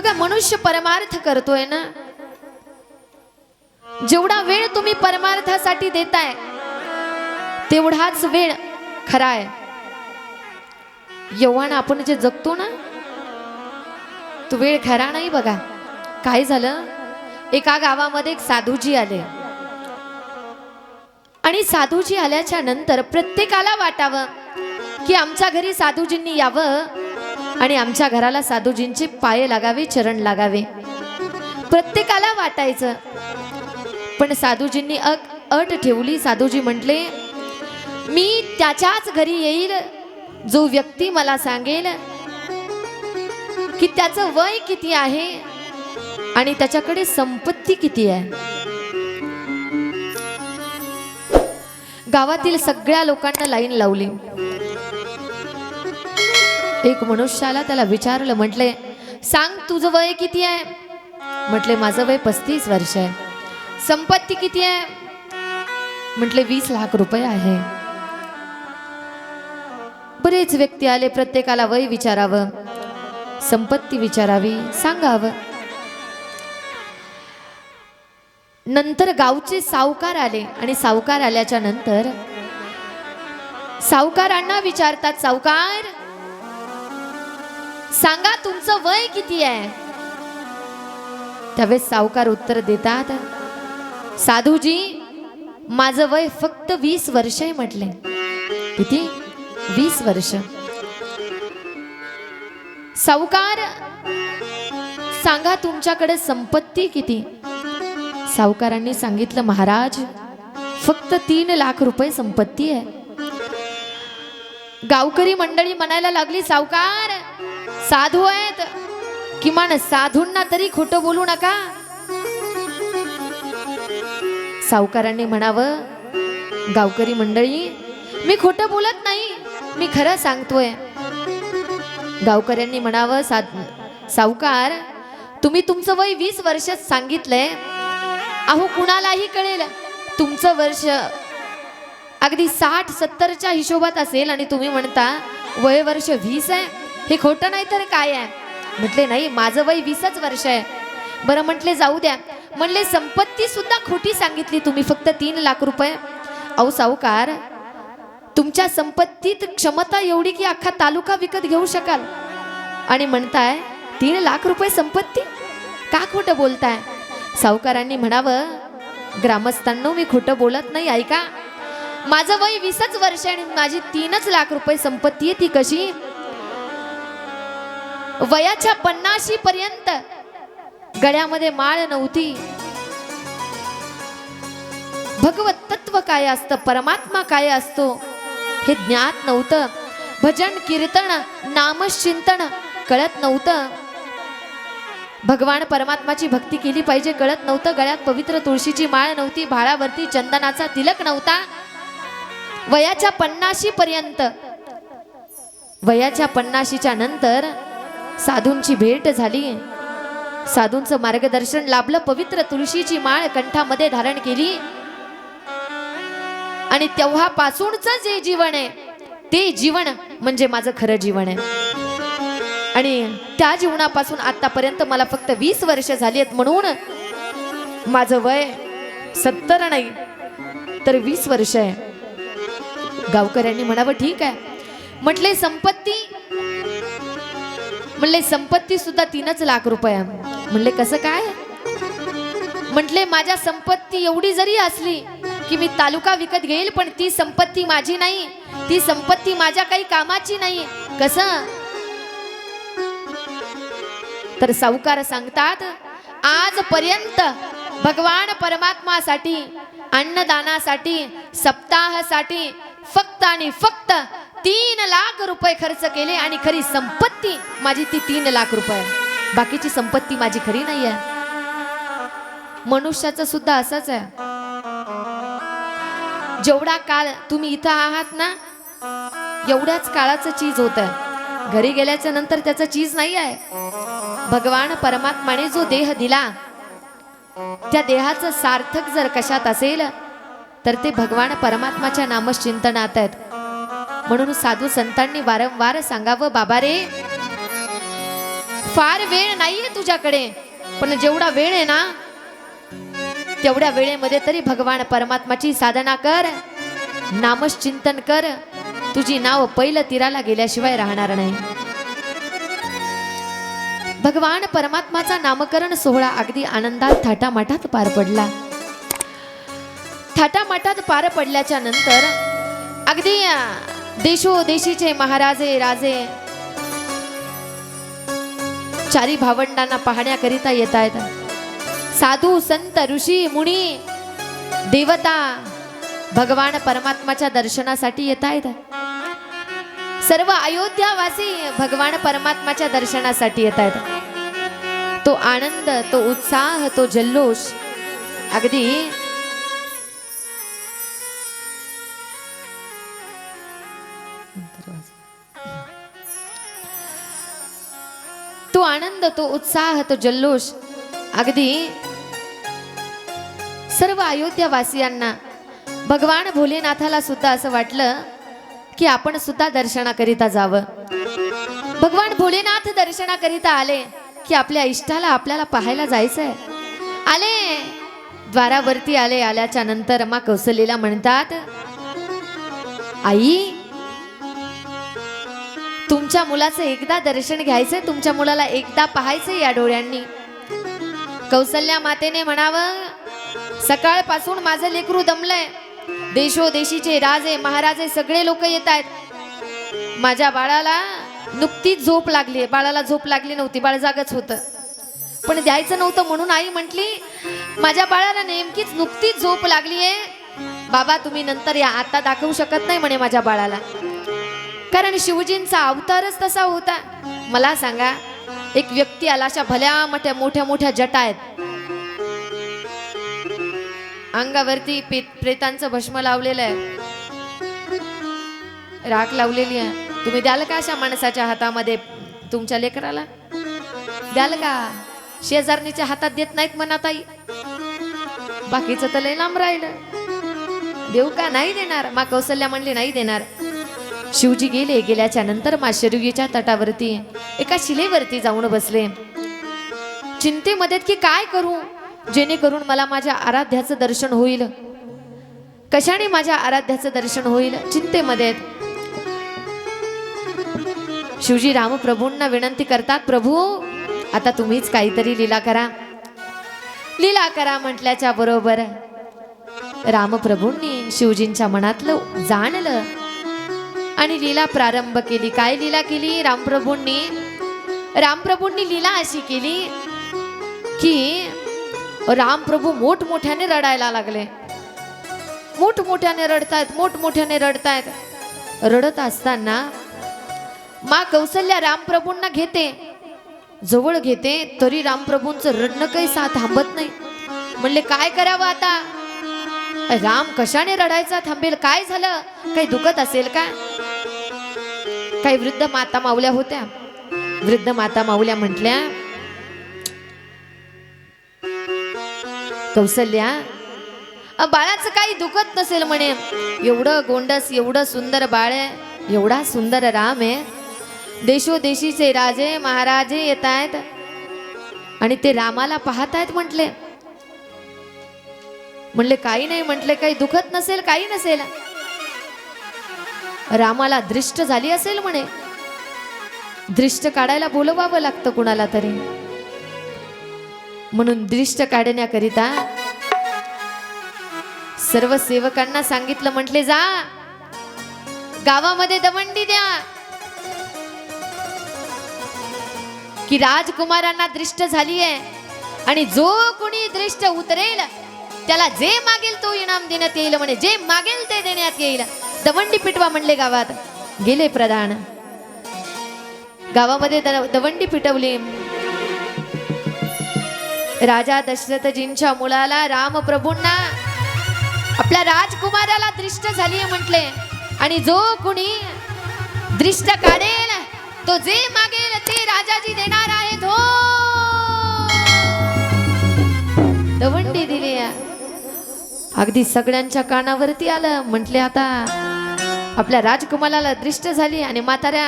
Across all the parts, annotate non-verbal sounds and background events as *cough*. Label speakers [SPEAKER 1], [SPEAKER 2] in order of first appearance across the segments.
[SPEAKER 1] बघा मनुष्य परमार्थ करतोय ना? जेवढा वेळ तुम्ही परमार्थासाठी देताय तेवढाच वेळ खरा आहे यव्हान आपण जे जगतो ना तो वेळ खरा नाही बघा. काय झालं? एका गावामध्ये एक साधूजी आले. आणि साधूजी आल्याच्यानंतर प्रत्येकाला वाटावं की आमच्या घरी साधूजींनी यावं. आणि आमच्या घराला साधूजींचे पाय लागावे चरण लागावे. प्रत्येकाला वाटायचं. पण साधूजींनी अक अट ठेवली. साधूजी म्हटले मी त्याच्याच घरी येईल जो व्यक्ती मला सांगेल की त्याचं वय किती आहे आणि त्याच्याकडे संपत्ती किती आहे. गावातील सगळ्या लोकांना लाईन लावली. एक मनुष्याला त्याला विचारलं म्हटले सांग तुझं वय किती आहे? म्हटले माझं वय पस्तीस वर्ष आहे. संपत्ती किती आहे? म्हटले वीस लाख रुपये आहे. बरेच व्यक्ती आले प्रत्येकाला वय विचारावं संपत्ती विचारावी सांगावं. नंतर गावचे सावकार आले आणि सावकार आल्याच्यानंतर सावकारांना विचारतात सावकार सांगा तुमचं वय किती आहे? त्यावेळेस सावकार उत्तर देतात साधूजी माझं वय फक्त वीस वर्ष आहे म्हटले. किती? वीस वर्ष. सावकार सांगा तुमच्याकडे संपत्ती किती? सावकारांनी सांगितलं महाराज फक्त तीन लाख रुपये संपत्ती आहे. गावकरी मंडळी म्हणायला लागली सावकार साधू आहेत. किमान साधूंना तरी खोटं बोलू नका. सावकारांनी म्हणावं गावकरी मंडळी मी खोटं बोलत नाही मी खरं सांगतोय. गावकऱ्यांनी म्हणावं सा सावकार तुम्ही तुमचं वय वीस वर्षात सांगितलंय. अहो कुणालाही कळेल तुमचं वर्ष अगदी साठ सत्तरच्या हिशोबात असेल आणि तुम्ही म्हणता वय वर्ष वीस आहे. हे खोटं नाही तर काय आहे? म्हटले नाही माझं वय वीसच वर्ष आहे. बरं म्हटले जाऊ द्या. म्हणले संपत्ती सुद्धा खोटी सांगितली तुम्ही फक्त तीन लाख रुपये. अहो सावकार तुमच्या संपत्तीत क्षमता एवढी की अख्खा तालुका विकत घेऊ शकाल. आणि म्हणताय तीन लाख रुपये संपत्ती? का खोटं बोलताय? सावकारांनी म्हणावं ग्रामस्थांनो मी खोटं बोलत नाही ऐका. माझं वय वीसच वर्ष आणि माझी तीनच लाख रुपये संपत्ती आहे ती कशी वयाच्या पन्नाशी पर्यंत गळ्यामध्ये माळ नव्हती. भगवत तत्व काय असतं? परमात्मा काय असतो? हे ज्ञात नव्हतं. भजन कीर्तन नामचिंतन कळत नव्हतं. भगवान परमात्माची भक्ती केली पाहिजे कळत नव्हतं. गळ्यात पवित्र तुळशीची माळ नव्हती. भाळावरती चंदनाचा तिलक नव्हता. वयाच्या पन्नाशी पर्यंत वयाच्या पन्नाशीच्या नंतर साधूंची भेट झाली. साधूंचं मार्गदर्शन लाभलं. पवित्र तुळशीची माळ कंठामध्ये धारण केली. आणि तेव्हापासूनच जे जीवन आहे ते जीवन म्हणजे माझं खरं जीवन आहे. आणि त्या जीवनापासून आतापर्यंत मला फक्त वीस वर्ष झाली आहेत म्हणून माझं वय सत्तर नाही तर वीस वर्ष आहे. गावकऱ्यांनी म्हणावं ठीक आहे. म्हटले संपत्ती म्हणले संपत्ती सुद्धा तीनच लाख रुपये. म्हणले कसं काय? म्हटले माझ्या संपत्ती एवढी जरी असली की मी तालुका विकत घेईल पण ती संपत्ती माझी नाही. ती संपत्ती माझ्या काही कामाची नाही. कसं? तर सावकार सांगतात आजपर्यंत भगवान परमात्मासाठी अन्नदानासाठी सप्ताहासाठी फक्त आणि फक्त तीन लाख रुपये खर्च केले आणि खरी संपत्ती माझी ती तीन लाख रुपये. बाकीची संपत्ती माझी खरी नाही आहे मनुष्याचं सुद्धा असंच आहे. जेवढा काळ तुम्ही इथं आहात ना एवढ्याच काळाचं चीज होत आहे घरी गेल्याच्यानंतर त्याचं चीज नाही आहे. भगवान परमात्माने जो देह दिला त्या देहाचं सार्थक जर कशात असेल तर ते भगवान परमात्माच्या नामचिंतनात आहेत. म्हणून साधू संतांनी वारंवार सांगावं बाबा रे फार वेळ नाहीये तुझ्याकडे पण जेवढा वेळ आहे ना तेवढ्या वेळेमध्ये तरी भगवान परमात्माची साधना कर नामश्चिंतन चिंतन कर. तुझी नाव पहिलं तीराला गेल्याशिवाय राहणार नाही. भगवान परमात्माचा नामकरण सोहळा अगदी आनंदात थाटामाटात पार पडला. थाटामाटात पार पडल्याच्या नंतर अगदी देशो देशीचे महाराजे राजे. चारी भावंडांना पाहण्याकरिता येत आहेत साधू संत ऋषी मुनी देवता भगवान परमात्माच्या दर्शनासाठी येत आहेत सर्व अयोध्यावासी भगवान परमात्माच्या दर्शनासाठी येत आहेत तो आनंद तो उत्साह तो जल्लोष. अगदी आनंद तो उत्साह तो जल्लोष. अगदी सर्व अयोध्यावासियांना भगवान भोलेनाथाला सुद्धा असं वाटलं की आपण सुद्धा दर्शनाकरिता जावं. भगवान भोलेनाथ दर्शनाकरिता आले की आपल्या इष्टाला आपल्याला पाहायला जायचंय. आले द्वारावरती आले आल्याच्यानंतर मा कौसलीला म्हणतात आई तुमच्या मुलाचं एकदा दर्शन घ्यायचंय तुमच्या मुलाला एकदा पाहायचंय या डोळ्यांनी. कौसल्या मातेने म्हणावं सकाळपासून माझं लेकरू दमलंय. देशोदेशीचे राजे महाराजे सगळे लोक येत आहेत. माझ्या बाळाला नुकतीच झोप लागली बाळाला झोप लागली नव्हती बाळ जागच होतं. पण द्यायचं नव्हतं म्हणून आई म्हटली माझ्या बाळाला नेमकीच नुकतीच झोप लागली आहे बाबा तुम्ही नंतर या. आता दाखवू शकत नाही म्हणे माझ्या बाळाला. कारण शिवजींचा अवतारच तसा होता. मला सांगा एक व्यक्ती आला अशा भल्या मोठ्या मोठ्या मोठ्या जटा आहेत. अंगावरती प्रेतांचं भस्म लावलेलं आहे. राख लावलेली आहे. तुम्ही द्याल का अशा माणसाच्या हातामध्ये तुमच्या लेकराला? द्याल का? शेजारणीच्या हातात देत नाहीत म्हणा ताई. बाकीचं तर लय लांब राहिलं. देऊ का? नाही देणार. मा कौशल्या म्हणली नाही देणार. शिवजी गेले. गेल्याच्यानंतर माशरुगीच्या तटावरती एका शिलेवरती जाऊन बसले. चिंतेमध्ये की काय करू? जेणेकरून मला माझ्या आराध्याचं दर्शन होईल. कशाने माझ्या आराध्याचं दर्शन होईल? चिंतेमध्ये शिवजी रामप्रभूंना विनंती करतात प्रभू आता तुम्हीच काहीतरी लीला करा. लीला करा म्हटल्याच्या बरोबर रामप्रभूंनी शिवजींच्या मनातलं जाणलं. आणि लीला प्रारंभ केली. काय लीला केली? रामप्रभूंनी रामप्रभूंनी लीला अशी केली की रामप्रभू मोठमोठ्याने रडायला लागले. मोठमोठ्याने रडतायत मोठमोठ्याने रडतायत. रडत असताना मा कौसल्या रामप्रभूंना घेते. जवळ घेते तरी रामप्रभूंचं रडणं काही सा थांबत नाही. म्हणले काय करावं आता? राम कशाने रडायचा थांबेल? काय झालं? काही दुखत असेल का? काही वृद्ध माता माऊल्या होत्या. वृद्ध माता माऊल्या म्हटल्या कौसल्या बाळाचं काही दुखत नसेल म्हणे. एवढं गोंडस एवढं सुंदर बाळ आहे एवढा सुंदर राम आहे. देशोदेशीचे राजे महाराजे येत आहेत आणि ते रामाला पाहत आहेत म्हटले. म्हणले काही नाही म्हटले काही दुखत नसेल काही नसेल. रामाला दृष्ट झाली असेल म्हणे. दृष्ट काढायला बोलवावं लागतं कुणाला तरी. म्हणून दृष्ट काढण्याकरिता सर्व सेवकांना सांगितलं म्हटले जा. गावामध्ये दमंडी द्या. की राजकुमारांना दृष्ट झाली आहे आणि जो कोणी दृष्ट उतरेल त्याला जे मागेल तो इनाम देण्यात येईल म्हणे जे मागेल ते देण्यात येईल. दवंडी पिटवा म्हणले गावात. गेले प्रधान. गावामध्ये दवंडी पिटवली. राजा दशरथजींच्या मुलाला रामप्रभूंना आपल्या राजकुमाराला दृष्ट झाली म्हटले. आणि जो कुणी दृष्ट काढेल तो जे मागेल ते राजाजी देणार आहेत हो. दवंडी दिली. अगदी सगळ्यांच्या कानावरती आलं. म्हटले आता आपल्या राजकुमाराला दृष्ट झाली आणि म्हाताऱ्या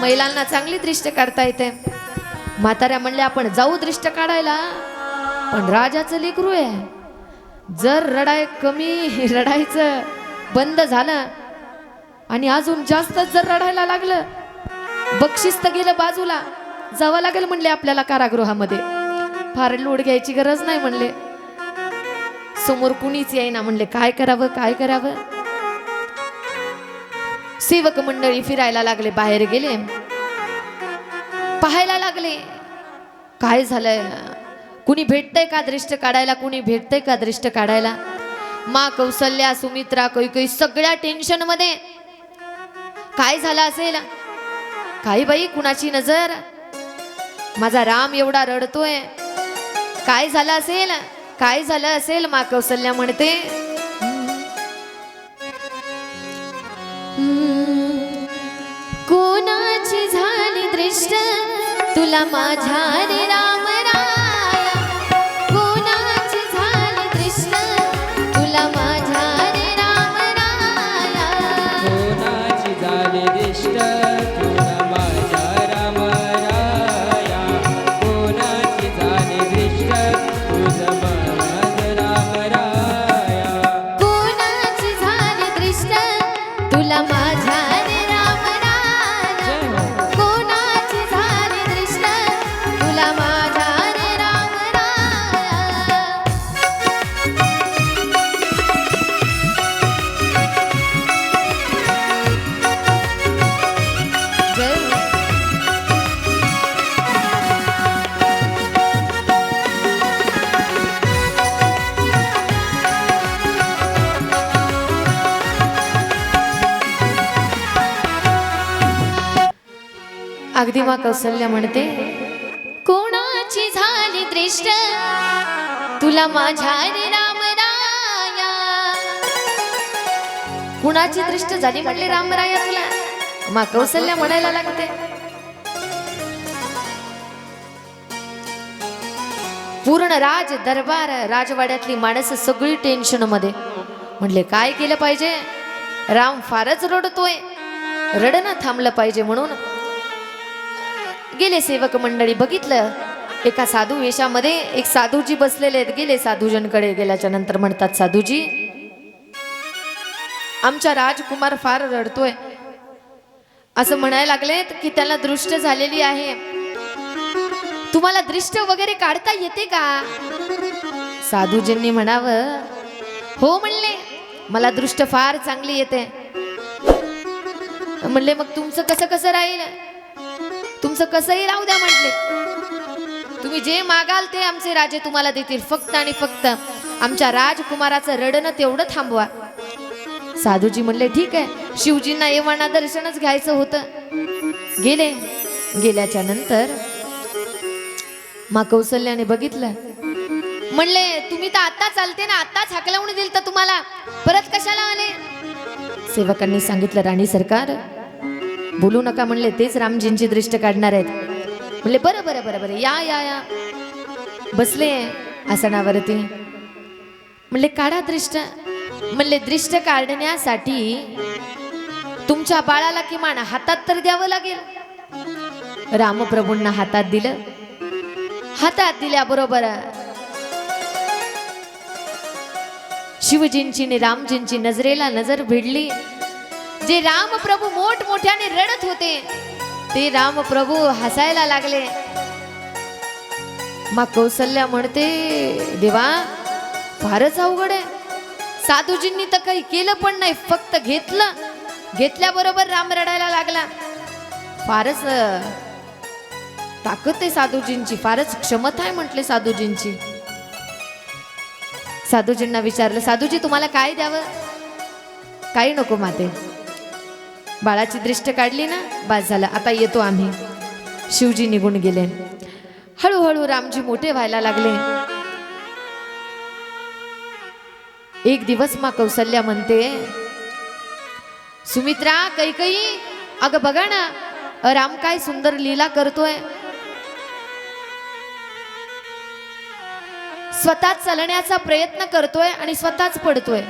[SPEAKER 1] महिलांना चांगली दृष्ट काढता येते. म्हाताऱ्या म्हणल्या आपण जाऊ दृष्ट काढायला पण राजाचं लेकरू आहे. जर रडाय कमी *laughs* रडायचं बंद झालं आणि अजून जास्त जर रडायला लागलं बक्षीस तर गेलं बाजूला जावं लागेल म्हणले आपल्याला कारागृहामध्ये. फार लोड घ्यायची गरज नाही म्हणले. समोर कुणीच येईना म्हणले काय करावं काय करावं? सेवक मंडळी फिरायला लागले बाहेर गेले. पाहायला लागले काय झालंय? कुणी भेटतंय का दृष्ट काढायला? कुणी भेटतंय का दृष्ट काढायला? मा कौसल्या सुमित्रा कैकई सगळ्या टेन्शनमध्ये. काय झालं असेल? काही बाई कुणाची नजर? माझा राम एवढा रडतोय. काय झालं असेल? काय झालं असेल? मा कौसल्या म्हणते. तुला अगदी मा कौसल्य म्हणते कोणाची झाली दृष्ट? तुला माझ्या कुणाची दृष्ट झाली म्हणले रामराया तुला? मा कौसल्य म्हणायला लागते. पूर्ण राज दरबार राजवाड्यातली माणसं सगळी टेन्शनमध्ये. म्हणले काय केलं पाहिजे? राम फारच रडतोय. रडणं थांबलं पाहिजे म्हणून गेले सेवक मंडळी बघितलं? एका साधू वेशामध्ये एक साधूजी बसलेले आहेत. गेले साधूजनकडे गेल्याच्यानंतर म्हणतात साधूजी आमचा राजकुमार फार रडतोय. असं म्हणायला लागलेत की त्याला दृष्ट झालेली आहे. तुम्हाला दृष्ट वगैरे काढता येते का? साधूजींनी म्हणावं हो म्हणले मला दृष्ट फार चांगली येते. म्हणले मग तुमचं कसं कसं राहील? तुमचं कसंही राहू द्या म्हटले. तुम्ही जे मागाल ते आमचे राजे तुम्हाला देतील. फक्त आणि फक्त आमच्या राजकुमाराचं रडणं तेवढं थांबवा. साधूजी म्हणले ठीक आहे. शिवजींना येवाना दर्शनच घ्यायचं होतं. गेले. गेल्याच्यानंतर मा कौसल्याने बघितलं. म्हणले तुम्ही तर आता चालते ना. आताच हाकलावून दिल तर तुम्हाला. परत कशाला आले? सेवकांनी सांगितलं राणी सरकार बोलू नका म्हणले तेच रामजींची दृष्ट काढणार आहेत. म्हणले बरं बरं बरं बरं या या या. बसले आसनावरती. म्हणले काढा दृष्ट. म्हणले दृष्ट काढण्यासाठी तुमच्या बाळाला किमान हातात तर द्यावं लागेल. रामप्रभूंना हातात दिलं. हातात दिल्याबरोबर शिवजींची आणि रामजींची नजरेला नजर भिडली. जे रामप्रभू मोठ मोठ्याने रडत होते ते रामप्रभू हसायला लागले. मा कौसल्या म्हणते देवा फारच अवघड आहे. साधूजींनी तर काही केलं पण नाही फक्त घेतलं. घेतल्याबरोबर राम रडायला लागला. फारच ताकद आहे साधूजींची फारच क्षमता आहे म्हटले साधूजींची. साधूजींना विचारलं साधूजी तुम्हाला काय द्यावं? काही नको माते. बाळाची दृष्ट काढली ना बास झालं. आता येतो आम्ही. शिवजी निघून गेले. हळूहळू रामजी मोठे व्हायला लागले. एक दिवस मा कौसल्या म्हणते सुमित्रा कैकई अगं बघा ना राम काय सुंदर लीला करतोय. स्वतः चालण्याचा प्रयत्न करतोय आणि स्वतःच पडतोय.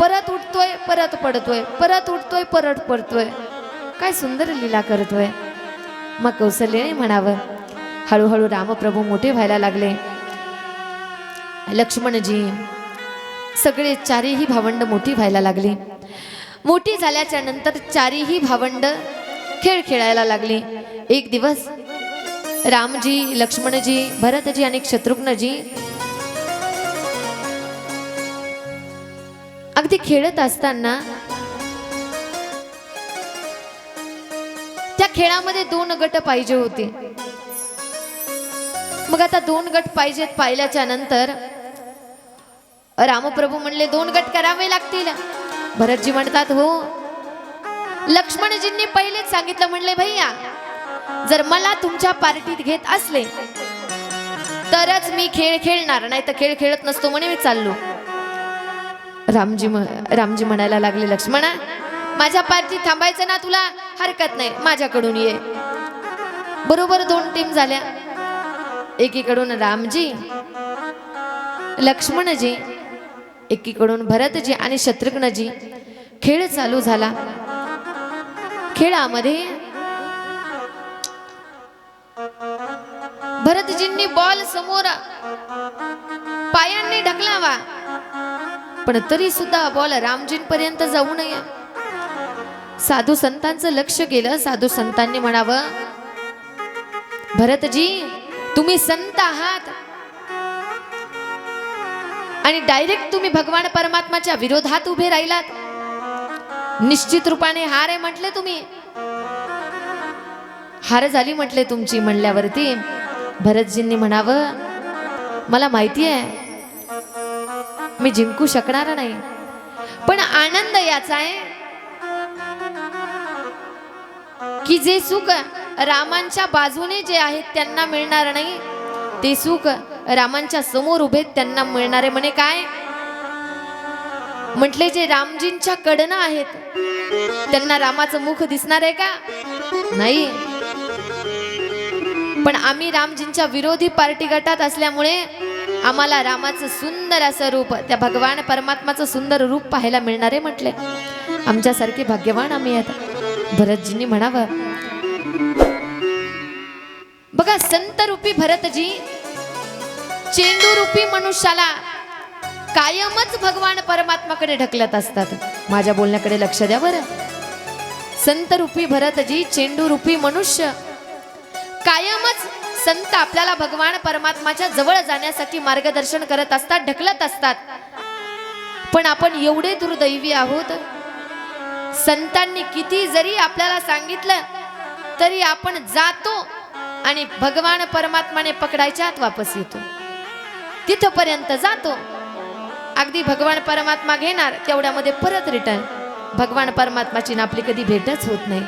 [SPEAKER 1] परत उठतोय परत पडतोय परत उठतोय परत पडतोय. काय सुंदर लीला करतोय. मग कौशल्याने म्हणावं. हळूहळू रामप्रभू मोठे व्हायला लागले. लक्ष्मणजी सगळे चारही भावंड मोठी व्हायला लागली. मोठी झाल्याच्यानंतर चारही भावंड खेळ खेळायला लागली. एक दिवस रामजी लक्ष्मणजी भरतजी आणि शत्रुघ्नजी अगदी खेळत असताना त्या खेळामध्ये दोन गट पाहिजे होते. मग आता दोन गट पाहिजेत पाहिल्याच्या नंतर रामप्रभू म्हणले दोन गट करावे लागतील. भरतजी म्हणतात हो. लक्ष्मणजींनी पहिलेच सांगितलं म्हणले भैया जर मला तुमच्या पार्टीत घेत असले तरच मी खेळ खेळणार नाही तर खेळ खेळत नसतो म्हणे मी चाललो. रामजी म्ह- रामजी म्हणायला लागले लक्ष्मणा माझ्या पार्टीत थांबायचं ना तुला हरकत नाही माझ्याकडून ये. बरोबर दोन टीम झाल्या. एकीकडून रामजी लक्ष्मणजी एकीकडून भरतजी आणि शत्रुघ्नजी. खेळ चालू झाला. खेळामध्ये भरतजींनी बॉल समोर पायांनी ढकलावा. पण तरी सुद्धा बॉल रामजींपर्यंत जाऊ नये. साधू संतांचं लक्ष गेलं साधू संतांनी म्हणावं भरतजी तुम्ही संत आहात. आणि डायरेक्ट तुम्ही भगवान परमात्माच्या विरोधात उभे राहिलात. निश्चित रूपाने हार आहे म्हटले तुम्ही. हार झाली म्हटले तुमची म्हणल्यावरती भरतजींनी म्हणावं मला माहिती आहे मी जिंकू शकणार नाही. पण आनंद याचा आहे की जे सुख रामांच्या बाजूने जे आहेत त्यांना मिळणार नाही ते सुख रामांच्या समोर उभे त्यांना मिळणारे म्हणे काय? म्हटले जे रामजींच्या कडनं आहेत त्यांना रामाचं मुख दिसणार आहे का? नाही. पण आम्ही रामजींच्या विरोधी पार्टी गटात असल्यामुळे आम्हाला रामाचं सुंदर असं रूप त्या भगवान परमात्माचं सुंदर रूप पाहायला मिळणारे म्हटले. आमच्यासारखे भाग्यवान आम्ही आहेत भरतजींनी म्हणावं बघा संत रूपी भरतजी चेंडू रूपी मनुष्याला कायमच भगवान परमात्माकडे ढकलत असतात. माझ्या बोलण्याकडे लक्ष द्या बरं. संत रूपी भरतजी चेंडू रूपी मनुष्य कायमच संत आपल्याला भगवान परमात्माच्या जवळ जाण्यासाठी मार्गदर्शन करत असतात ढकलत असतात. पण आपण एवढे दुर्दैवी आहोत. संतांनी किती जरी आपल्याला सांगितलं तरी आपण जातो आणि भगवान परमात्माने पकडायच्या आत वापस येतो. तिथपर्यंत जातो. अगदी भगवान परमात्मा घेणार तेवढ्यामध्ये परत रिटर्न भगवान परमात्माची ना आपली कधी भेटच होत नाही.